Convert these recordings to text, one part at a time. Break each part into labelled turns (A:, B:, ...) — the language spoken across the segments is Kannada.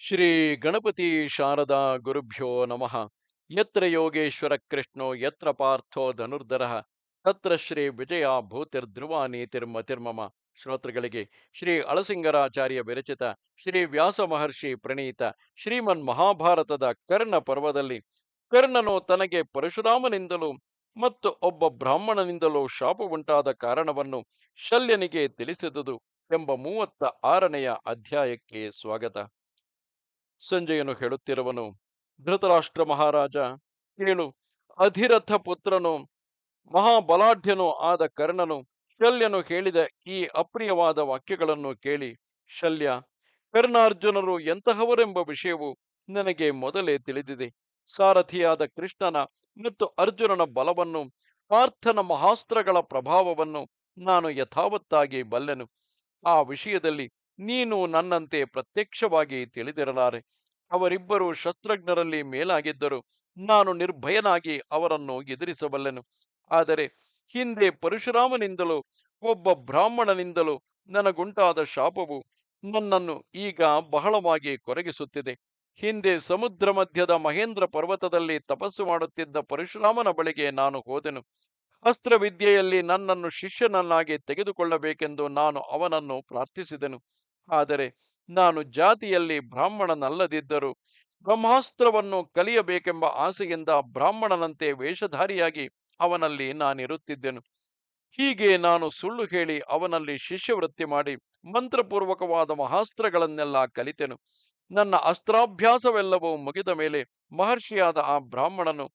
A: ಶ್ರೀ ಗಣಪತಿ ಶಾರದಾ ಗುರುಭ್ಯೋ ನಮಃ. ಯತ್ರ ಯೋಗೇಶ್ವರ ಕೃಷ್ಣೋ, ಯತ್ರ ಪಾರ್ಥೋ ಧನುರ್ಧರ. ತತ್ರ ಶ್ರೀ ವಿಜಯ ಭೂತಿರ್ಧ್ರುವ ನೀತಿರ್ಮತಿರ್ಮಮ ಶ್ರೋತೃಗಳಿಗೆ ಶ್ರೀ ಅಳಸಿಂಗರಾಚಾರ್ಯ ವಿರಚಿತ ಶ್ರೀ ವ್ಯಾಸ ಮಹರ್ಷಿ ಪ್ರಣೀತ ಶ್ರೀಮನ್ ಮಹಾಭಾರತದ ಕರ್ಣ ಪರ್ವದಲ್ಲಿ ಕರ್ಣನು ತನಗೆ ಪರಶುರಾಮನಿಂದಲೂ ಮತ್ತು ಒಬ್ಬ ಬ್ರಾಹ್ಮಣನಿಂದಲೂ ಉಂಟಾದ ಕಾರಣವನ್ನು ಶಲ್ಯನಿಗೆ ತಿಳಿಸಿದುದು ಎಂಬ ಮೂವತ್ತ ಆರನೆಯ ಅಧ್ಯಾಯಕ್ಕೆ ಸ್ವಾಗತ. ಸಂಜಯನು ಹೇಳುತ್ತಿರುವನು, ಧೃತರಾಷ್ಟ್ರ ಮಹಾರಾಜ, ಕೇಳು, ಅಧಿರಥ ಪುತ್ರನು, ಮಹಾಬಲಾಢ್ಯನೂ ಆದ ಕರ್ಣನು ಶಲ್ಯನು ಹೇಳಿದ ಈ ಅಪ್ರಿಯವಾದ ವಾಕ್ಯಗಳನ್ನು ಕೇಳಿ, ಶಲ್ಯ, ಕರ್ಣಾರ್ಜುನರು ಎಂತಹವರೆಂಬ ವಿಷಯವು ನನಗೆ ಮೊದಲೇ ತಿಳಿದಿದೆ. ಸಾರಥಿಯಾದ ಕೃಷ್ಣನ ಮತ್ತು ಅರ್ಜುನನ ಬಲವನ್ನು, ಪಾರ್ಥನ ಮಹಾಸ್ತ್ರಗಳ ಪ್ರಭಾವವನ್ನು ನಾನು ಯಥಾವತ್ತಾಗಿ ಬಲ್ಲೆನು. ಆ ವಿಷಯದಲ್ಲಿ ನೀನು ನನ್ನಂತೆ ಪ್ರತ್ಯಕ್ಷವಾಗಿ ತಿಳಿದಿರಲಾರೆ. ಅವರಿಬ್ಬರು ಶಸ್ತ್ರಜ್ಞರಲ್ಲಿ ಮೇಲಾಗಿದ್ದರು. ನಾನು ನಿರ್ಭಯನಾಗಿ ಅವರನ್ನು ಎದುರಿಸಬಲ್ಲೆನು. ಆದರೆ ಹಿಂದೆ ಪರಶುರಾಮನಿಂದಲೂ ಒಬ್ಬ ಬ್ರಾಹ್ಮಣನಿಂದಲೂ ನನಗುಂಟಾದ ಶಾಪವು ನನ್ನನ್ನು ಈಗ ಬಹಳವಾಗಿ ಕೊರಗಿಸುತ್ತಿದೆ. ಹಿಂದೆ ಸಮುದ್ರ ಮಧ್ಯದ ಮಹೇಂದ್ರ ಪರ್ವತದಲ್ಲಿ ತಪಸ್ಸು ಮಾಡುತ್ತಿದ್ದ ಪರಶುರಾಮನ ಬಳಿಗೆ ನಾನು ಹೋದೆನು. ಅಸ್ತ್ರವಿದ್ಯೆಯಲ್ಲಿ ನನ್ನನ್ನು ಶಿಷ್ಯನನ್ನಾಗಿ ತೆಗೆದುಕೊಳ್ಳಬೇಕೆಂದು ನಾನು ಅವನನ್ನು ಪ್ರಾರ್ಥಿಸಿದೆನು. ಆದರೆ ನಾನು ಜಾತಿಯಲ್ಲಿ ಬ್ರಾಹ್ಮಣನಲ್ಲದಿದ್ದರೂ ಬ್ರಹ್ಮಾಸ್ತ್ರವನ್ನು ಕಲಿಯಬೇಕೆಂಬ ಆಸೆಯಿಂದ ಬ್ರಾಹ್ಮಣನಂತೆ ವೇಷಧಾರಿಯಾಗಿ ಅವನಲ್ಲಿ ನಾನಿರುತ್ತಿದ್ದೆನು. ಹೀಗೆ ನಾನು ಸುಳ್ಳು ಹೇಳಿ ಅವನಲ್ಲಿ ಶಿಷ್ಯವೃತ್ತಿ ಮಾಡಿ ಮಂತ್ರಪೂರ್ವಕವಾದ ಮಹಾಸ್ತ್ರಗಳನ್ನೆಲ್ಲ ಕಲಿತೆನು. ನನ್ನ ಅಸ್ತ್ರಾಭ್ಯಾಸವೆಲ್ಲವೂ ಮುಗಿದ ಮೇಲೆ ಮಹರ್ಷಿಯಾದ ಆ ಬ್ರಾಹ್ಮಣನು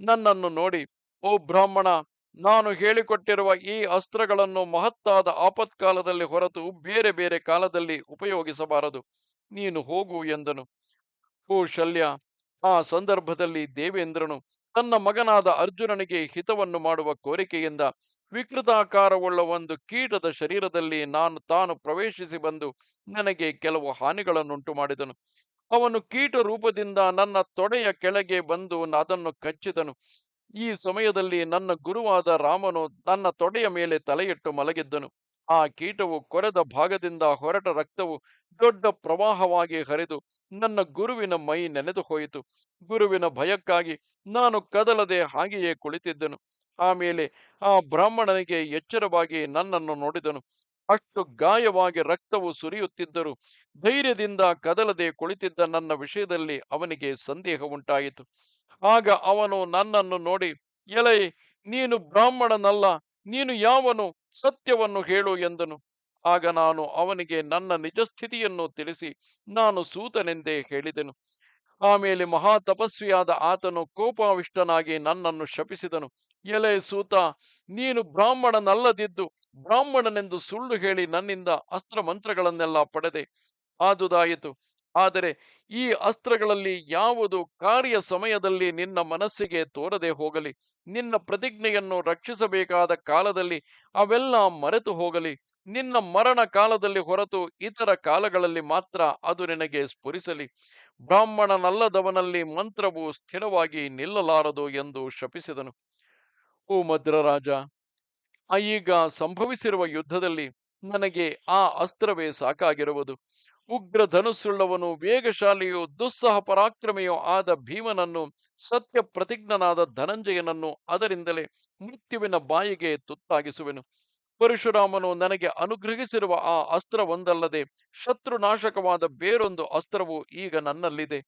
A: ನನ್ನನ್ನು ನೋಡಿ, ಓ ಬ್ರಾಹ್ಮಣ ನಾನು ಹೇಳಿಕೊಟ್ಟಿರುವ ಈ ಅಸ್ತ್ರಗಳನ್ನು ಮಹತ್ತಾದ ಆಪತ್ಕಾಲದಲ್ಲಿ ಹೊರತು ಬೇರೆ ಬೇರೆ ಕಾಲದಲ್ಲಿ ಉಪಯೋಗಿಸಬಾರದು. ನೀನು ಹೋಗು ಎಂದನು. ಶಲ್ಯ, ಆ ಸಂದರ್ಭದಲ್ಲಿ ದೇವೇಂದ್ರನು ತನ್ನ ಮಗನಾದ ಅರ್ಜುನನಿಗೆ ಹಿತವನ್ನು ಮಾಡುವ ಕೋರಿಕೆಯಿಂದ ವಿಕೃತಾಕಾರವುಳ್ಳ ಒಂದು ಕೀಟದ ಶರೀರದಲ್ಲಿ ನಾನು ತಾನು ಪ್ರವೇಶಿಸಿ ಬಂದು ನನಗೆ ಕೆಲವು ಹಾನಿಗಳನ್ನುಂಟು ಮಾಡಿದನು. ಅವನು ಕೀಟ ರೂಪದಿಂದ ನನ್ನ ತೊಡೆಯ ಕೆಳಗೆ ಬಂದು ಅದನ್ನು ಕಚ್ಚಿದನು. ಈ ಸಮಯದಲ್ಲಿ ನನ್ನ ಗುರುವಾದ ರಾಮನು ತನ್ನ ತೊಡೆಯ ಮೇಲೆ ತಲೆಯಿಟ್ಟು ಮಲಗಿದ್ದನು. ಆ ಕೀಟವು ಕೊರೆದ ಭಾಗದಿಂದ ಹೊರಟ ರಕ್ತವು ದೊಡ್ಡ ಪ್ರವಾಹವಾಗಿ ಹರಿದು ನನ್ನ ಗುರುವಿನ ಮೈ ನೆನೆದು ಹೋಯಿತು. ಗುರುವಿನ ಭಯಕ್ಕಾಗಿ ನಾನು ಕದಲದೆ ಹಾಗೆಯೇ ಕುಳಿತಿದ್ದನು. ಆಮೇಲೆ ಆ ಬ್ರಾಹ್ಮಣನಿಗೆ ಎಚ್ಚರವಾಗಿ ನನ್ನನ್ನು ನೋಡಿದನು. ಅಷ್ಟು ಗಾಯವಾಗಿ ರಕ್ತವು ಸುರಿಯುತ್ತಿದ್ದರು ಧೈರ್ಯದಿಂದ ಕದಲದೆ ಕುಳಿತಿದ್ದ ನನ್ನ ವಿಷಯದಲ್ಲಿ ಅವನಿಗೆ ಸಂದೇಹ ಉಂಟಾಯಿತು. ಆಗ ಅವನು ನನ್ನನ್ನು ನೋಡಿ ಎಲೈ ನೀನು ಬ್ರಾಹ್ಮಣನಲ್ಲ, ನೀನು ಯಾವನು? ಸತ್ಯವನ್ನು ಹೇಳು ಎಂದನು. ಆಗ ನಾನು ಅವನಿಗೆ, ನನ್ನ ನಿಜ ಸ್ಥಿತಿಯನ್ನು ತಿಳಿಸಿ, ನಾನು ಸೂತನೆಂದೇ ಹೇಳಿದೆನು. ಆಮೇಲೆ ಮಹಾ ತಪಸ್ವಿಯಾದ ಆತನು ಕೋಪಾವಿಷ್ಟನಾಗಿ ನನ್ನನ್ನು ಶಪಿಸಿದನು. ಎಲೆ ಸೂತ ನೀನು ಬ್ರಾಹ್ಮಣನಲ್ಲದಿದ್ದು ಬ್ರಾಹ್ಮಣನೆಂದು ಸುಳ್ಳು ಹೇಳಿ ನನ್ನಿಂದ ಅಸ್ತ್ರ ಮಂತ್ರಗಳನ್ನೆಲ್ಲ ಪಡೆದೆ. ಆದುದಾಯಿತು. ಆದರೆ ಈ ಅಸ್ತ್ರಗಳಲ್ಲಿ ಯಾವುದು ಕಾರ್ಯ ಸಮಯದಲ್ಲಿ ನಿನ್ನ ಮನಸ್ಸಿಗೆ ತೋರದೆ ಹೋಗಲಿ. ನಿನ್ನ ಪ್ರತಿಜ್ಞೆಯನ್ನು ರಕ್ಷಿಸಬೇಕಾದ ಕಾಲದಲ್ಲಿ ಅವೆಲ್ಲ ಮರೆತು ಹೋಗಲಿ. ನಿನ್ನ ಮರಣ ಕಾಲದಲ್ಲಿ ಹೊರತು ಇತರ ಕಾಲಗಳಲ್ಲಿ ಮಾತ್ರ ಅದು ನಿನಗೆ ಸ್ಫುರಿಸಲಿ. ಬ್ರಾಹ್ಮಣನಲ್ಲದವನಲ್ಲಿ ಮಂತ್ರವು ಸ್ಥಿರವಾಗಿ ನಿಲ್ಲಲಾರದು ಎಂದು ಶಪಿಸಿದನು. ಓ ಮದ್ರರಾಜ ಈಗ ಸಂಭವಿಸಿರುವ ಯುದ್ಧದಲ್ಲಿ ನನಗೆ ಆ ಅಸ್ತ್ರವೇ ಸಾಕಾಗಿರುವುದು. ಉಗ್ರ ಧನುಸ್ಸುಳ್ಳವನು ವೇಗಶಾಲಿಯು, ದುಸ್ಸಹ ಪರಾಕ್ರಮಿಯೂ ಆದ ಭೀಮನನ್ನು, ಸತ್ಯ ಪ್ರತಿಜ್ಞನಾದ ಧನಂಜಯನನ್ನು ಅದರಿಂದಲೇ ಮೃತ್ಯುವಿನ ಬಾಯಿಗೆ ತುತ್ತಾಗಿಸುವೆನು. ಪರಶುರಾಮನು ನನಗೆ ಅನುಗ್ರಹಿಸಿರುವ ಆ ಅಸ್ತ್ರವೊಂದಲ್ಲದೆ, ಶತ್ರುನಾಶಕವಾದ ಬೇರೊಂದು ಅಸ್ತ್ರವು ಈಗ ನನ್ನಲ್ಲಿದೆ.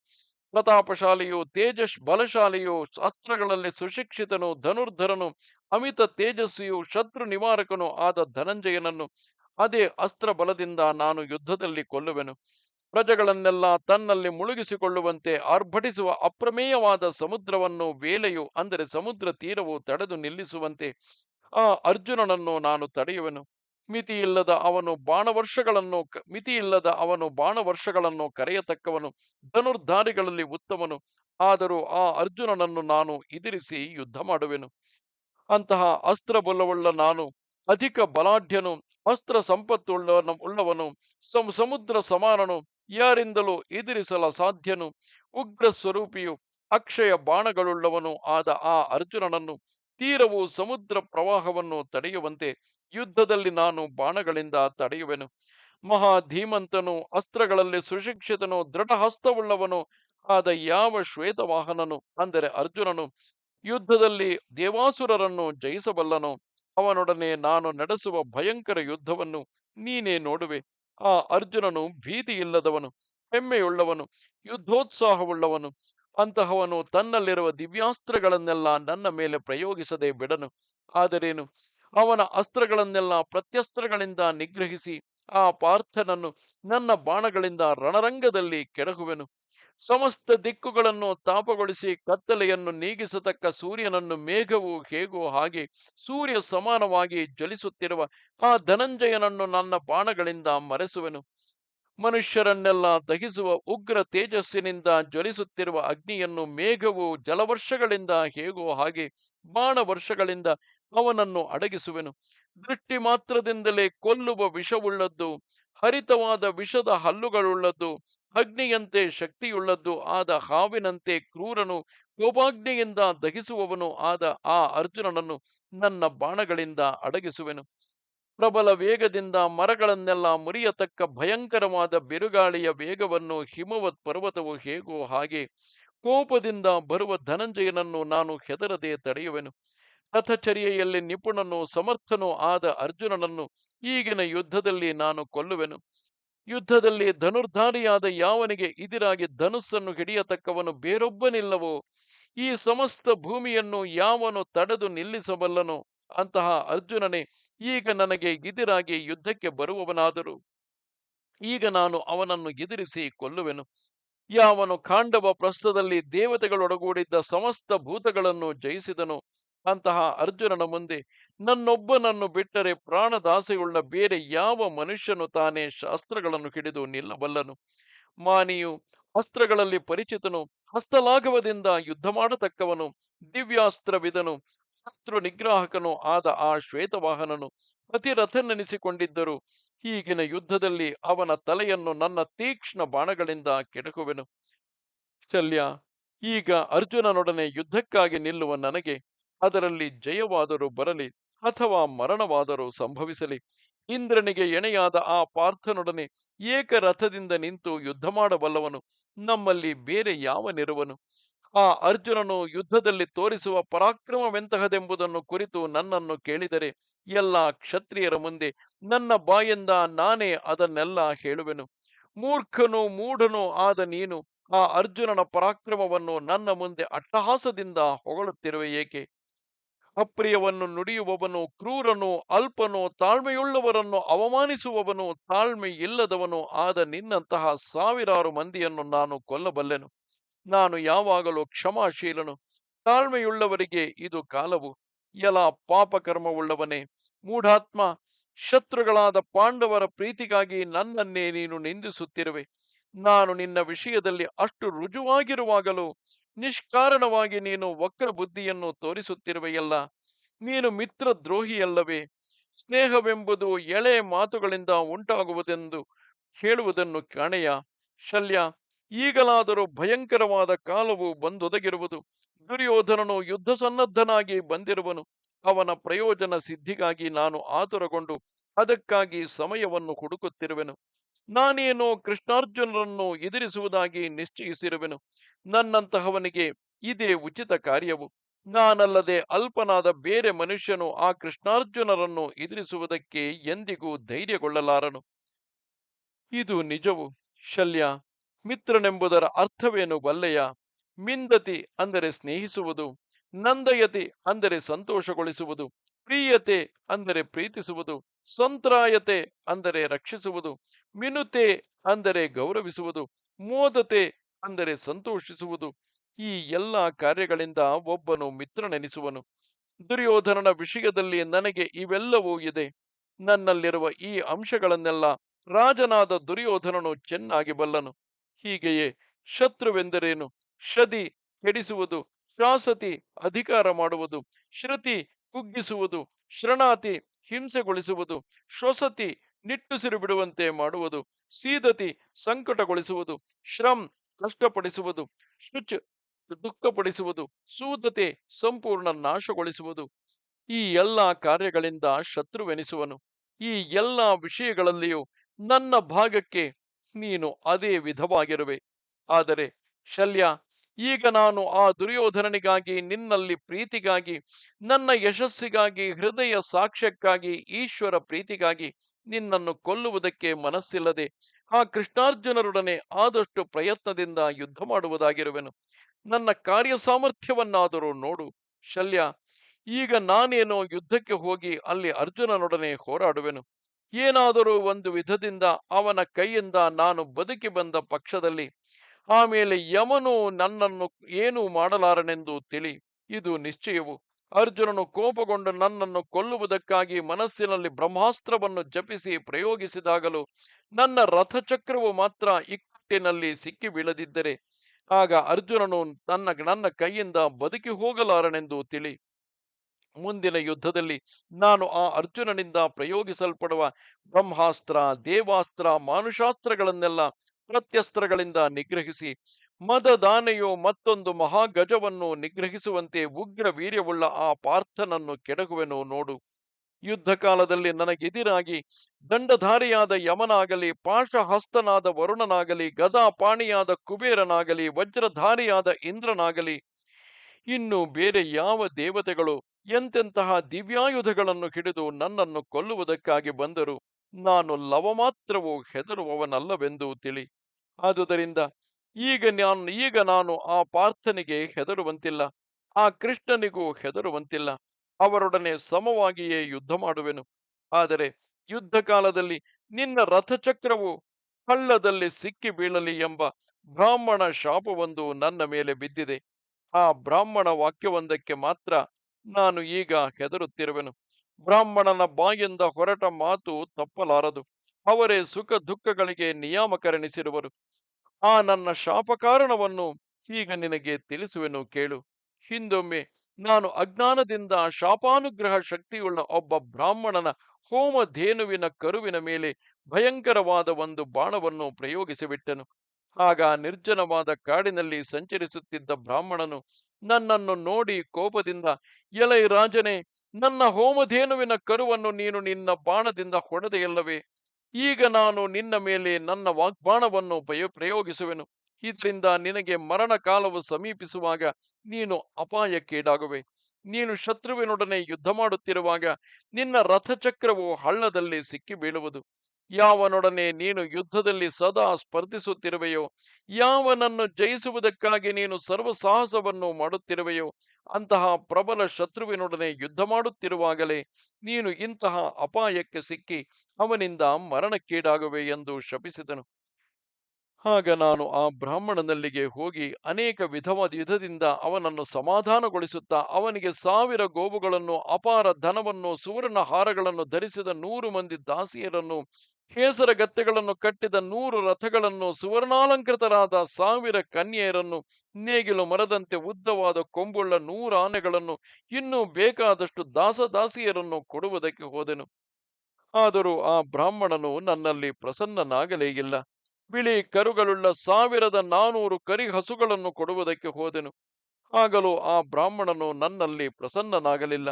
A: ಪ್ರತಾಪಶಾಲಿಯು ತೇಜಸ್ ಬಲಶಾಲಿಯು, ಅಸ್ತ್ರಗಳಲ್ಲಿ ಸುಶಿಕ್ಷಿತನು, ಧನುರ್ಧರನು, ಅಮಿತ ತೇಜಸ್ವಿಯು, ಶತ್ರು ನಿವಾರಕನು ಆದ ಧನಂಜಯನನ್ನು ಅದೇ ಅಸ್ತ್ರ ಬಲದಿಂದ ನಾನು ಯುದ್ಧದಲ್ಲಿ ಕೊಲ್ಲುವೆನು. ಪ್ರಜೆಗಳನ್ನೆಲ್ಲ ತನ್ನಲ್ಲಿ ಮುಳುಗಿಸಿಕೊಳ್ಳುವಂತೆ ಆರ್ಭಟಿಸುವ ಅಪ್ರಮೇಯವಾದ ಸಮುದ್ರವನ್ನು ವೇಲೆಯು, ಅಂದರೆ ಸಮುದ್ರ ತೀರವು ತಡೆದು ನಿಲ್ಲಿಸುವಂತೆ ಆ ಅರ್ಜುನನನ್ನು ನಾನು ತಡೆಯುವೆನು. ಮಿತಿಯಿಲ್ಲದ ಅವನು ಬಾಣವರ್ಷಗಳನ್ನು ಮಿತಿಯಿಲ್ಲದ ಅವನು ಬಾಣವರ್ಷಗಳನ್ನು ಕರೆಯತಕ್ಕವನು, ಧನುರ್ಧಾರಿಗಳಲ್ಲಿ ಉತ್ತಮನು. ಆದರೂ ಆ ಅರ್ಜುನನನ್ನು ನಾನು ಎದುರಿಸಿ ಯುದ್ಧ ಮಾಡುವೆನು. ಅಂತಹ ಅಸ್ತ್ರ ಬಲವುಳ್ಳ ನಾನು, ಅಧಿಕ ಬಲಾಢ್ಯನು ಅಸ್ತ್ರ ಸಂಪತ್ತುಳ್ಳ ಉಳ್ಳವನು, ಸಮ, ಸಮುದ್ರ ಸಮಾನನು, ಯಾರಿಂದಲೂ ಎದುರಿಸಲ ಸಾಧ್ಯನು. ಉಗ್ರ ಸ್ವರೂಪಿಯು ಅಕ್ಷಯ ಬಾಣಗಳುಳ್ಳವನು ಆದ ಆ ಅರ್ಜುನನನ್ನು ತೀರವು ಸಮುದ್ರ ಪ್ರವಾಹವನ್ನು ತಡೆಯುವಂತೆ ಯುದ್ಧದಲ್ಲಿ ನಾನು ಬಾಣಗಳಿಂದ ತಡೆಯುವೆನು. ಮಹಾಧೀಮಂತನು ಅಸ್ತ್ರಗಳಲ್ಲಿ ಸುಶಿಕ್ಷಿತನು, ದೃಢಹಸ್ತವುಳ್ಳವನು, ಆದ ಯಾವ ಶ್ವೇತವಾಹನನು, ಅಂದರೆ ಅರ್ಜುನನು, ಯುದ್ಧದಲ್ಲಿ ದೇವಾಸುರರನ್ನು ಜಯಿಸಬಲ್ಲನು. ಅವನೊಡನೆ ನಾನು ನಡೆಸುವ ಭಯಂಕರ ಯುದ್ಧವನ್ನು ನೀನೇ ನೋಡುವೆ. ಆ ಅರ್ಜುನನು ಭೀತಿ ಇಲ್ಲದವನು ಹೆಮ್ಮೆಯುಳ್ಳವನು, ಯುದ್ಧೋತ್ಸಾಹವುಳ್ಳವನು. ಅಂತಹವನು ತನ್ನಲ್ಲಿರುವ ದಿವ್ಯಾಸ್ತ್ರಗಳನ್ನೆಲ್ಲ ನನ್ನ ಮೇಲೆ ಪ್ರಯೋಗಿಸದೆ ಬಿಡನು. ಆದರೇನು? ಅವನ ಅಸ್ತ್ರಗಳನ್ನೆಲ್ಲ ಪ್ರತ್ಯಸ್ತ್ರಗಳಿಂದ ನಿಗ್ರಹಿಸಿ ಆ ಪಾರ್ಥನನ್ನು ನನ್ನ ಬಾಣಗಳಿಂದ ರಣರಂಗದಲ್ಲಿ ಕೆಡಗುವೆನು ಸಮಸ್ತ ದಿಕ್ಕುಗಳನ್ನು ತಾಪಗೊಳಿಸಿ ಕತ್ತಲೆಯನ್ನು ನೀಗಿಸತಕ್ಕ ಸೂರ್ಯನನ್ನು ಮೇಘವು ಹೇಗೋ ಹಾಗೆ ಸೂರ್ಯ ಸಮಾನವಾಗಿ ಜ್ವಲಿಸುತ್ತಿರುವ ಆ ಧನಂಜಯನನ್ನು ನನ್ನ ಬಾಣಗಳಿಂದ ಮರೆಸುವೆನು. ಮನುಷ್ಯರನ್ನೆಲ್ಲ ದಹಿಸುವ ಉಗ್ರ ತೇಜಸ್ಸಿನಿಂದ ಜ್ವಲಿಸುತ್ತಿರುವ ಅಗ್ನಿಯನ್ನು ಮೇಘವು ಜಲವರ್ಷಗಳಿಂದ ಹೇಗೋ ಹಾಗೆ ಬಾಣ ವರ್ಷಗಳಿಂದ ಅವನನ್ನು ಅಡಗಿಸುವೆನು. ದೃಷ್ಟಿ ಮಾತ್ರದಿಂದಲೇ ಕೊಲ್ಲುವ ವಿಷವುಳ್ಳದ್ದು, ಹರಿತವಾದ ವಿಷದ ಹಲ್ಲುಗಳುಳ್ಳದ್ದು, ಅಗ್ನಿಯಂತೆ ಶಕ್ತಿಯುಳ್ಳದ್ದು ಆದ ಹಾವಿನಂತೆ ಕ್ರೂರನು ಕೋಪಾಗ್ನಿಯಿಂದ ದಹಿಸುವವನು ಆದ ಆ ಅರ್ಜುನನನ್ನು ನನ್ನ ಬಾಣಗಳಿಂದ ಅಡಗಿಸುವೆನು. ಪ್ರಬಲ ವೇಗದಿಂದ ಮರಗಳನ್ನೆಲ್ಲ ಮುರಿಯತಕ್ಕ ಭಯಂಕರವಾದ ಬಿರುಗಾಳಿಯ ವೇಗವನ್ನು ಹಿಮವತ್ ಪರ್ವತವು ಹೇಗೋ ಹಾಗೆ ಕೋಪದಿಂದ ಬರುವ ಧನಂಜಯನನ್ನು ನಾನು ಹೆದರದೆ ತಡೆಯುವೆನು. ರಥಚರ್ಯೆಯಲ್ಲಿ ನಿಪುಣನು ಸಮರ್ಥನೂ ಆದ ಅರ್ಜುನನನ್ನು ಈಗಿನ ಯುದ್ಧದಲ್ಲಿ ನಾನು ಕೊಲ್ಲುವೆನು. ಯುದ್ಧದಲ್ಲಿ ಧನುರ್ಧಾರಿಯಾದ ಯಾವನಿಗೆ ಇದಿರಾಗಿ ಧನುಸ್ಸನ್ನು ಹಿಡಿಯತಕ್ಕವನು ಬೇರೊಬ್ಬನಿಲ್ಲವೋ? ಈ ಸಮಸ್ತ ಭೂಮಿಯನ್ನು ಯಾವನು ತಡೆದು ನಿಲ್ಲಿಸಬಲ್ಲನೋ? ಅಂತಹ ಅರ್ಜುನನೇ, ಈಗ ನನಗೆ ಎದುರಾಗಿ ಯುದ್ಧಕ್ಕೆ ಬರುವವನಾದರೂ. ಈಗ ನಾನು ಅವನನ್ನು ಎದುರಿಸಿ ಕೊಲ್ಲುವೆನು. ಯಾವನು ಕಾಂಡವ ಪ್ರಸ್ಥದಲ್ಲಿ ದೇವತೆಗಳೊಡಗೂಡಿದ್ದ ಸಮಸ್ತ ಭೂತಗಳನ್ನು ಜಯಿಸಿದನು. ಅಂತಹ ಅರ್ಜುನನ ಮುಂದೆ ನನ್ನೊಬ್ಬನನ್ನು ಬಿಟ್ಟರೆ ಪ್ರಾಣದಾಸೆಯುಳ್ಳ ಬೇರೆ ಯಾವ ಮನುಷ್ಯನು ತಾನೇ ಶಾಸ್ತ್ರಗಳನ್ನು ಹಿಡಿದು ನಿಲ್ಲಬಲ್ಲನು. ಮಾನಿಯು ಅಸ್ತ್ರಗಳಲ್ಲಿ ಪರಿಚಿತನು. ಹಸ್ತಲಾಘವದಿಂದ ಯುದ್ಧ ಮಾಡತಕ್ಕವನು ದಿವ್ಯಾಸ್ತ್ರವಿದನು. ಶತ್ರು ನಿಗ್ರಾಹಕನು ಆದ ಆ ಶ್ವೇತವಾಹನನು ಅತಿರಥನೆನಿಸಿಕೊಂಡಿದ್ದರು ಈಗಿನ ಯುದ್ಧದಲ್ಲಿ ಅವನ ತಲೆಯನ್ನು ನನ್ನ ತೀಕ್ಷ್ಣ ಬಾಣಗಳಿಂದ ಕೆಡಕುವೆನು ಶಲ್ಯ, ಈಗ ಅರ್ಜುನನೊಡನೆ ಯುದ್ಧಕ್ಕಾಗಿ ನಿಲ್ಲುವ ನನಗೆ ಅದರಲ್ಲಿ ಜಯವಾದರೂ ಬರಲಿ ಅಥವಾ ಮರಣವಾದರೂ ಸಂಭವಿಸಲಿ. ಇಂದ್ರನಿಗೆ ಎಣೆಯಾದ ಆ ಪಾರ್ಥನೊಡನೆ ಏಕರಥದಿಂದ ನಿಂತು ಯುದ್ಧ ಮಾಡಬಲ್ಲವನು. ನಮ್ಮಲ್ಲಿ ಬೇರೆ ಯಾವನಿರುವನು ಆ ಅರ್ಜುನನು ಯುದ್ಧದಲ್ಲಿ ತೋರಿಸುವ ಪರಾಕ್ರಮವೆಂತಹದೆಂಬುದನ್ನು ಕುರಿತು ನನ್ನನ್ನು ಕೇಳಿದರೆ ಎಲ್ಲ ಕ್ಷತ್ರಿಯರ ಮುಂದೆ ನನ್ನ ಬಾಯಿಂದ ನಾನೇ ಅದನ್ನೆಲ್ಲ ಹೇಳುವೆನು. ಮೂರ್ಖನು ಮೂಢನು ಆದ ನೀನು ಆ ಅರ್ಜುನನ ಪರಾಕ್ರಮವನ್ನು ನನ್ನ ಮುಂದೆ ಅಟ್ಟಹಾಸದಿಂದ ಹೊಗಳುತ್ತಿರುವೆ ಏಕೆ? ಅಪ್ರಿಯವನ್ನು ನುಡಿಯುವವನು ಕ್ರೂರನು ಅಲ್ಪನು ತಾಳ್ಮೆಯುಳ್ಳವರನ್ನು ಅವಮಾನಿಸುವವನು ತಾಳ್ಮೆ ಇಲ್ಲದವನು ಆದ ನಿನ್ನಂತಹ ಸಾವಿರಾರು ಮಂದಿಯನ್ನು ನಾನು ಕೊಲ್ಲಬಲ್ಲೆನು. ನಾನು ಯಾವಾಗಲೂ ಕ್ಷಮಾಶೀಲನು. ತಾಳ್ಮೆಯುಳ್ಳವರಿಗೆ ಇದು ಕಾಲವು. ಎಲ ಪಾಪಕರ್ಮವುಳ್ಳವನೇ, ಮೂಢಾತ್ಮ, ಶತ್ರುಗಳಾದ ಪಾಂಡವರ ಪ್ರೀತಿಗಾಗಿ ನನ್ನನ್ನೇ ನೀನು ನಿಂದಿಸುತ್ತಿರುವೆ. ನಾನು ನಿನ್ನ ವಿಷಯದಲ್ಲಿ ಅಷ್ಟು ರುಜುವಾಗಿರುವಾಗಲೂ ನಿಷ್ಕಾರಣವಾಗಿ ನೀನು ವಕ್ರ ಬುದ್ಧಿಯನ್ನು ತೋರಿಸುತ್ತಿರುವೆಯಲ್ಲ. ನೀನು ಮಿತ್ರ ದ್ರೋಹಿಯಲ್ಲವೇ ಸ್ನೇಹವೆಂಬುದು ಎಳೆ ಮಾತುಗಳಿಂದ ಉಂಟಾಗುವುದೆಂದು ಹೇಳುವುದನ್ನು ಕಾಣೆಯ? ಶಲ್ಯ ಈಗಲಾದರೂ ಭಯಂಕರವಾದ ಕಾಲವು ಬಂದೊದಗಿರುವುದು. ದುರ್ಯೋಧನನು ಯುದ್ಧ ಸನ್ನದ್ಧನಾಗಿ ಬಂದಿರುವನು. ಅವನ ಪ್ರಯೋಜನ ಸಿದ್ಧಿಗಾಗಿ ನಾನು ಆತುರಗೊಂಡು ಅದಕ್ಕಾಗಿ ಸಮಯವನ್ನು ಹುಡುಕುತ್ತಿರುವೆನು. ನಾನೇನು ಕೃಷ್ಣಾರ್ಜುನರನ್ನು ಎದುರಿಸುವುದಾಗಿ ನಿಶ್ಚಯಿಸಿರುವೆನು. ನನ್ನಂತಹವನಿಗೆ ಇದೇ ಉಚಿತ ಕಾರ್ಯವು. ನಾನಲ್ಲದೆ ಅಲ್ಪನಾದ ಬೇರೆ ಮನುಷ್ಯನು ಆ ಕೃಷ್ಣಾರ್ಜುನರನ್ನು ಎದುರಿಸುವುದಕ್ಕೆ ಎಂದಿಗೂ ಧೈರ್ಯಗೊಳ್ಳಲಾರನು. ಇದು ನಿಜವು. ಶಲ್ಯ. ಮಿತ್ರನೆಂಬುದರ ಅರ್ಥವೇನು ಬಲ್ಲೆಯ? ಮಿಂದತಿ ಅಂದರೆ ಸ್ನೇಹಿಸುವುದು, ನಂದಯತಿ ಅಂದರೆ ಸಂತೋಷಗೊಳಿಸುವುದು, ಪ್ರಿಯತೆ ಅಂದರೆ ಪ್ರೀತಿಸುವುದು, ಸಂತ್ರಾಯತೆ ಅಂದರೆ ರಕ್ಷಿಸುವುದು, ಮಿನುತೆ ಅಂದರೆ ಗೌರವಿಸುವುದು, ಮೋದತೆ ಅಂದರೆ ಸಂತೋಷಿಸುವುದು. ಈ ಎಲ್ಲ ಕಾರ್ಯಗಳಿಂದ ಒಬ್ಬನು ಮಿತ್ರನೆನಿಸುವನು. ದುರ್ಯೋಧನನ ವಿಷಯದಲ್ಲಿ ನನಗೆ ಇವೆಲ್ಲವೂ ಇದೆ. ನನ್ನಲ್ಲಿರುವ ಈ ಅಂಶಗಳನ್ನೆಲ್ಲ ರಾಜನಾದ ದುರ್ಯೋಧನನು ಚೆನ್ನಾಗಿ ಬಲ್ಲನು. ಹೀಗೆಯೇ ಶತ್ರುವೆಂದರೇನು? ಶದಿ ಕೆಡಿಸುವುದು, ಶಾಸತಿ ಅಧಿಕಾರ ಮಾಡುವುದು, ಶ್ರುತಿ ಕುಗ್ಗಿಸುವುದು, ಶರಣಾತಿ ಹಿಂಸೆಗೊಳಿಸುವುದು, ಶ್ವಸತಿ ನಿಟ್ಟುಸಿರು ಬಿಡುವಂತೆ ಮಾಡುವುದು, ಸೀದತಿ ಸಂಕಟಗೊಳಿಸುವುದು, ಶ್ರಮ್ ಕಷ್ಟಪಡಿಸುವುದು, ಶುಚ್ ದುಃಖಪಡಿಸುವುದು, ಸೂದತೆ ಸಂಪೂರ್ಣ ನಾಶಗೊಳಿಸುವುದು. ಈ ಎಲ್ಲ ಕಾರ್ಯಗಳಿಂದ ಶತ್ರುವೆನಿಸುವನು. ಈ ಎಲ್ಲ ವಿಷಯಗಳಲ್ಲಿಯೂ ನನ್ನ ಭಾಗಕ್ಕೆ ನೀನು ಅದೇ ವಿಧವಾಗಿರುವೆ. ಆದರೆ ಶಲ್ಯ, ಈಗ ನಾನು ಆ ದುರ್ಯೋಧನನಿಗಾಗಿ, ನಿನ್ನಲ್ಲಿ ಪ್ರೀತಿಗಾಗಿ, ನನ್ನ ಯಶಸ್ಸಿಗಾಗಿ, ಹೃದಯ ಸಾಕ್ಷ್ಯಕ್ಕಾಗಿ, ಈಶ್ವರ ಪ್ರೀತಿಗಾಗಿ ನಿನ್ನನ್ನು ಕೊಲ್ಲುವುದಕ್ಕೆ ಮನಸ್ಸಿಲ್ಲದೆ ಆ ಕೃಷ್ಣಾರ್ಜುನರೊಡನೆ ಆದಷ್ಟು ಪ್ರಯತ್ನದಿಂದ ಯುದ್ಧ ಮಾಡುವುದಾಗಿರುವೆನು. ನನ್ನ ಕಾರ್ಯ ಸಾಮರ್ಥ್ಯವನ್ನಾದರೂ ನೋಡು. ಶಲ್ಯ, ಈಗ ನಾನೇನೋ ಯುದ್ಧಕ್ಕೆ ಹೋಗಿ ಅಲ್ಲಿ ಅರ್ಜುನನೊಡನೆ ಹೋರಾಡುವೆನು. ಏನಾದರೂ ಒಂದು ವಿಧದಿಂದ ಅವನ ಕೈಯಿಂದ ನಾನು ಬದುಕಿ ಬಂದ ಪಕ್ಷದಲ್ಲಿ ಆಮೇಲೆ ಯಮನು ನನ್ನನ್ನು ಏನೂ ಮಾಡಲಾರನೆಂದು ತಿಳಿ, ಇದು ನಿಶ್ಚಯವು. ಅರ್ಜುನನು ಕೋಪಗೊಂಡು ನನ್ನನ್ನು ಕೊಲ್ಲುವುದಕ್ಕಾಗಿ ಮನಸ್ಸಿನಲ್ಲಿ ಬ್ರಹ್ಮಾಸ್ತ್ರವನ್ನು ಜಪಿಸಿ ಪ್ರಯೋಗಿಸಿದಾಗಲೂ ನನ್ನ ರಥಚಕ್ರವು ಮಾತ್ರ ಇಕ್ಕಟ್ಟಿನಲ್ಲಿ ಸಿಕ್ಕಿ ಬೀಳದಿದ್ದರೆ, ಆಗ ಅರ್ಜುನನು ತನ್ನ, ನನ್ನ ಕೈಯಿಂದ ಬದುಕಿ ಹೋಗಲಾರನೆಂದು ತಿಳಿ. ಮುಂದಿನ ಯುದ್ಧದಲ್ಲಿ ನಾನು ಆ ಅರ್ಜುನನಿಂದ ಪ್ರಯೋಗಿಸಲ್ಪಡುವ ಬ್ರಹ್ಮಾಸ್ತ್ರ, ದೇವಾಸ್ತ್ರ, ಮಾನುಷಾಸ್ತ್ರಗಳನ್ನೆಲ್ಲ ಪ್ರತ್ಯಸ್ತ್ರಗಳಿಂದ ನಿಗ್ರಹಿಸಿ, ಮದದಾನೆಯು ಮತ್ತೊಂದು ಮಹಾಗಜವನ್ನು ನಿಗ್ರಹಿಸುವಂತೆ ಉಗ್ರ ವೀರ್ಯವುಳ್ಳ ಆ ಪಾರ್ಥನನ್ನು ಕೆಡಗುವೆನು ನೋಡು. ಯುದ್ಧ ಕಾಲದಲ್ಲಿ ನನಗೆದಿರಾಗಿ ದಂಡಧಾರಿಯಾದ ಯಮನಾಗಲಿ, ಪಾಶಹಸ್ತನಾದ ವರುಣನಾಗಲಿ, ಗದಾಪಾಣಿಯಾದ ಕುಬೇರನಾಗಲಿ, ವಜ್ರಧಾರಿಯಾದ ಇಂದ್ರನಾಗಲಿ, ಇನ್ನು ಬೇರೆ ಯಾವ ದೇವತೆಗಳು ಎಂತೆಂತಹ ದಿವ್ಯಾಯುಧಗಳನ್ನು ಹಿಡಿದು ನನ್ನನ್ನು ಕೊಲ್ಲುವುದಕ್ಕಾಗಿ ಬಂದರು ನಾನು ಲವಮಾತ್ರವೂ ಹೆದರುವವನಲ್ಲವೆಂದು ತಿಳಿ. ಆದುದರಿಂದ ಈಗ ನಾನು ಈಗ ನಾನು ಆ ಪಾರ್ಥನಿಗೆ ಹೆದರುವಂತಿಲ್ಲ, ಆ ಕೃಷ್ಣನಿಗೂ ಹೆದರುವಂತಿಲ್ಲ. ಅವರೊಡನೆ ಸಮವಾಗಿಯೇ ಯುದ್ಧ ಮಾಡುವೆನು. ಆದರೆ ಯುದ್ಧ ಕಾಲದಲ್ಲಿ ನಿನ್ನ ರಥಚಕ್ರವು ಹಳ್ಳದಲ್ಲಿ ಸಿಕ್ಕಿ ಬೀಳಲಿ ಎಂಬ ಬ್ರಾಹ್ಮಣ ಶಾಪವೊಂದು ನನ್ನ ಮೇಲೆ ಬಿದ್ದಿದೆ. ಆ ಬ್ರಾಹ್ಮಣ ವಾಕ್ಯವೊಂದಕ್ಕೆ ಮಾತ್ರ ನಾನು ಈಗ ಹೆದರುತ್ತಿರುವೆನು. ಬ್ರಾಹ್ಮಣನ ಬಾಯಿಂದ ಹೊರಟ ಮಾತು ತಪ್ಪಲಾರದು. ಅವರೇ ಸುಖ ದುಃಖಗಳಿಗೆ ನಿಯಾಮಕರೆನಿಸಿರುವರು. ಆ ನನ್ನ ಶಾಪ ಕಾರಣವನ್ನು ಈಗ ನಿನಗೆ ತಿಳಿಸುವೆನು ಕೇಳು. ಹಿಂದೊಮ್ಮೆ ನಾನು ಅಜ್ಞಾನದಿಂದ ಶಾಪಾನುಗ್ರಹ ಶಕ್ತಿಯುಳ್ಳ ಒಬ್ಬ ಬ್ರಾಹ್ಮಣನ ಹೋಮಧೇನುವಿನ ಕರುವಿನ ಮೇಲೆ ಭಯಂಕರವಾದ ಒಂದು ಬಾಣವನ್ನು ಪ್ರಯೋಗಿಸಿಬಿಟ್ಟನು. ಆಗ ನಿರ್ಜನವಾದ ಕಾಡಿನಲ್ಲಿ ಸಂಚರಿಸುತ್ತಿದ್ದ ಬ್ರಾಹ್ಮಣನು ನನ್ನನ್ನು ನೋಡಿ ಕೋಪದಿಂದ, ಎಲೈ ರಾಜನೇ, ನನ್ನ ಹೋಮಧೇನುವಿನ ಕರುವನ್ನು ನೀನು ನಿನ್ನ ಬಾಣದಿಂದ ಹೊಡೆದೆಯಲ್ಲವೇ? ಈಗ ನಾನು ನಿನ್ನ ಮೇಲೆ ನನ್ನ ವಾಗ್ಬಾಣವನ್ನು ಪ್ರಯೋ ಪ್ರಯೋಗಿಸುವೆನು. ಇದರಿಂದ ನಿನಗೆ ಮರಣ ಕಾಲವು ಸಮೀಪಿಸುವಾಗ ನೀನು ಅಪಾಯಕ್ಕೀಡಾಗುವೆ. ನೀನು ಶತ್ರುವಿನೊಡನೆ ಯುದ್ಧ ಮಾಡುತ್ತಿರುವಾಗ ನಿನ್ನ ರಥಚಕ್ರವು ಹಳ್ಳದಲ್ಲಿ ಸಿಕ್ಕಿ ಬೀಳುವುದು ಯಾವನೊಡನೆ ನೀನು ಯುದ್ಧದಲ್ಲಿ ಸದಾ ಸ್ಪರ್ಧಿಸುತ್ತಿರುವೆಯೋ, ಯಾವನನ್ನು ಜಯಿಸುವುದಕ್ಕಾಗಿ ನೀನು ಸರ್ವ ಸಾಹಸವನ್ನು ಮಾಡುತ್ತಿರುವೆಯೋ, ಅಂತಹ ಪ್ರಬಲ ಶತ್ರುವಿನೊಡನೆ ಯುದ್ಧ ಮಾಡುತ್ತಿರುವಾಗಲೇ ನೀನು ಇಂತಹ ಅಪಾಯಕ್ಕೆ ಸಿಕ್ಕಿ ಅವನಿಂದ ಮರಣಕ್ಕೀಡಾಗುವೆ ಎಂದು ಶಪಿಸಿದನು. ಆಗ ನಾನು ಆ ಬ್ರಾಹ್ಮಣನಲ್ಲಿಗೆ ಹೋಗಿ ಅನೇಕ ವಿಧವಾದ ಯುಧದಿಂದ ಅವನನ್ನು ಸಮಾಧಾನಗೊಳಿಸುತ್ತಾ ಅವನಿಗೆ ಸಾವಿರ ಗೋವುಗಳನ್ನು, ಅಪಾರ ಧನವನ್ನು ಸುವರ್ಣ ಹಾರಗಳನ್ನು ಧರಿಸಿದ ನೂರು ಮಂದಿ ದಾಸಿಯರನ್ನು ಕೇಸರ ಗತ್ತೆಗಳನ್ನು ಕಟ್ಟಿದ ನೂರು ರಥಗಳನ್ನು ಸುವರ್ಣಾಲಂಕೃತರಾದ ಸಾವಿರ ಕನ್ಯೆಯರನ್ನು, ನೇಗಿಲು ಮರದಂತೆ ಉದ್ದವಾದ ಕೊಂಬುಳ್ಳ ನೂರು ಆನೆಗಳನ್ನು, ಇನ್ನೂ ಬೇಕಾದಷ್ಟು ದಾಸದಾಸಿಯರನ್ನು ಕೊಡುವುದಕ್ಕೆ ಹೋದೆನು. ಆದರೂ ಆ ಬ್ರಾಹ್ಮಣನು ನನ್ನಲ್ಲಿ ಪ್ರಸನ್ನನಾಗಲೇ ಇಲ್ಲ. ಬಿಳಿ ಕರುಗಳುಳ್ಳ ಸಾವಿರದ ನಾನೂರು ಕರಿ ಹಸುಗಳನ್ನು ಕೊಡುವುದಕ್ಕೆ ಹೋದೆನು. ಆಗಲೂ ಆ ಬ್ರಾಹ್ಮಣನು ನನ್ನಲ್ಲಿ ಪ್ರಸನ್ನನಾಗಲಿಲ್ಲ.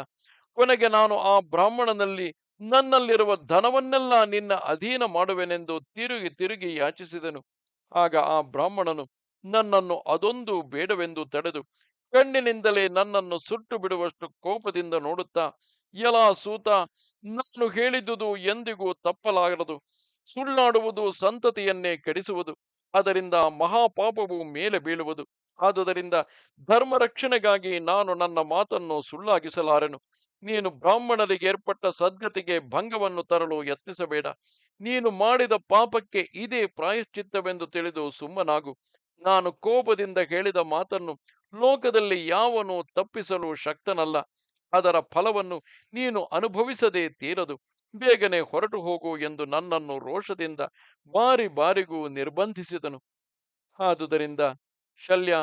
A: ಕೊನೆಗೆ ನಾನು ಆ ಬ್ರಾಹ್ಮಣನಲ್ಲಿ ನನ್ನಲ್ಲಿರುವ ಧನವನ್ನೆಲ್ಲ ನಿನ್ನ ಅಧೀನ ಮಾಡುವೆನೆಂದು ತಿರುಗಿ ತಿರುಗಿ ಯಾಚಿಸಿದನು. ಆಗ ಆ ಬ್ರಾಹ್ಮಣನು ನನ್ನನ್ನು ಅದೊಂದು ಬೇಡವೆಂದು ತಡೆದು ಕಣ್ಣಿನಿಂದಲೇ ನನ್ನನ್ನು ಸುಟ್ಟು ಬಿಡುವಷ್ಟು ಕೋಪದಿಂದ ನೋಡುತ್ತಾ ಎಲಾ ಸೂತ, ನಾನು ಹೇಳಿದುದು ಎಂದಿಗೂ ತಪ್ಪಲಾಗದು ಸುಳ್ಳಾಡುವುದು ಸಂತತಿಯನ್ನೇ ಕೆಡಿಸುವುದು. ಅದರಿಂದ ಮಹಾಪಾಪವು ಮೇಲೆ ಬೀಳುವುದು. ಆದುದರಿಂದ ಧರ್ಮ ರಕ್ಷಣೆಗಾಗಿ ನಾನು ನನ್ನ ಮಾತನ್ನು ಸುಳ್ಳಾಗಿಸಲಾರೆನು. ನೀನು ಬ್ರಾಹ್ಮಣರಿಗೆ ಏರ್ಪಟ್ಟ ಸದ್ಗತಿಗೆ ಭಂಗವನ್ನು ತರಲು ಯತ್ನಿಸಬೇಡ. ನೀನು ಮಾಡಿದ ಪಾಪಕ್ಕೆ ಇದೇ ಪ್ರಾಯಶ್ಚಿತ್ತವೆಂದು ತಿಳಿದು ಸುಮ್ಮನಾಗು. ನಾನು ಕೋಪದಿಂದ ಹೇಳಿದ ಮಾತನ್ನು ಲೋಕದಲ್ಲಿ ಯಾವನು ತಪ್ಪಿಸಲು ಶಕ್ತನಲ್ಲ. ಅದರ ಫಲವನ್ನು ನೀನು ಅನುಭವಿಸದೇ ತೀರದು. ಬೇಗನೆ ಹೊರಟು ಹೋಗು ಎಂದು ನನ್ನನ್ನು ರೋಷದಿಂದ ಬಾರಿ ಬಾರಿಗೂ ನಿರ್ಬಂಧಿಸಿದನು. ಆದುದರಿಂದ ಶಲ್ಯ.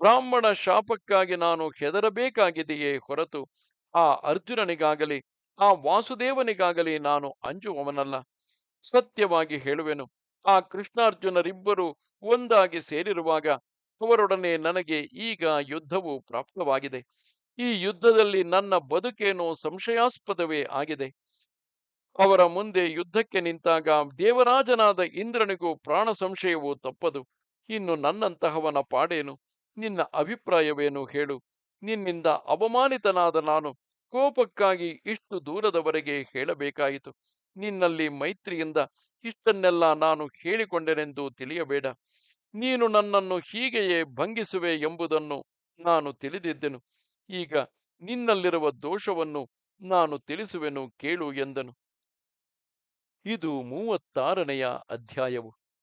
A: ಬ್ರಾಹ್ಮಣ ಶಾಪಕ್ಕಾಗಿ ನಾನು ಹೆದರಬೇಕಾಗಿದೆಯೇ ಹೊರತು ಆ ಅರ್ಜುನನಿಗಾಗಲಿ, ಆ ವಾಸುದೇವನಿಗಾಗಲಿ ನಾನು ಅಂಜುವವನಲ್ಲ. ಸತ್ಯವಾಗಿ ಹೇಳುವೆನು. ಆ ಕೃಷ್ಣಾರ್ಜುನರಿಬ್ಬರು ಒಂದಾಗಿ ಸೇರಿರುವಾಗ ಅವರೊಡನೆ ನನಗೆ ಈಗ ಯುದ್ಧವು ಪ್ರಾಪ್ತವಾಗಿದೆ. ಈ ಯುದ್ಧದಲ್ಲಿ ನನ್ನ ಬದುಕೇನೋ ಸಂಶಯಾಸ್ಪದವೇ ಆಗಿದೆ. ಅವರ ಮುಂದೆ ಯುದ್ಧಕ್ಕೆ ನಿಂತಾಗ ದೇವರಾಜನಾದ ಇಂದ್ರನಿಗೂ ಪ್ರಾಣ ಸಂಶಯವು ತಪ್ಪದು. ಇನ್ನು ನನ್ನಂತಹವನ ಪಾಡೇನು? ನಿನ್ನ ಅಭಿಪ್ರಾಯವೇನು ಹೇಳು? ನಿನ್ನಿಂದ ಅವಮಾನಿತನಾದ ನಾನು ಕೋಪಕ್ಕಾಗಿ ಇಷ್ಟು ದೂರದವರೆಗೆ ಹೇಳಬೇಕಾಯಿತು. ನಿನ್ನಲ್ಲಿ ಮೈತ್ರಿಯಿಂದ ಇಷ್ಟನ್ನೆಲ್ಲ ನಾನು ಹೇಳಿಕೊಂಡೆನೆಂದು ತಿಳಿಯಬೇಡ. ನೀನು ನನ್ನನ್ನು ಹೀಗೆಯೇ ಭಂಗಿಸುವೆ ಎಂಬುದನ್ನು ನಾನು ತಿಳಿದಿದ್ದೆನು. ಈಗ ನಿನ್ನಲ್ಲಿರುವ ದೋಷವನ್ನು ನಾನು ತಿಳಿಸುವೆನು ಕೇಳು ಎಂದನು. ಇದು ಮೂವತ್ತಾರನೆಯ ಅಧ್ಯಾಯವು.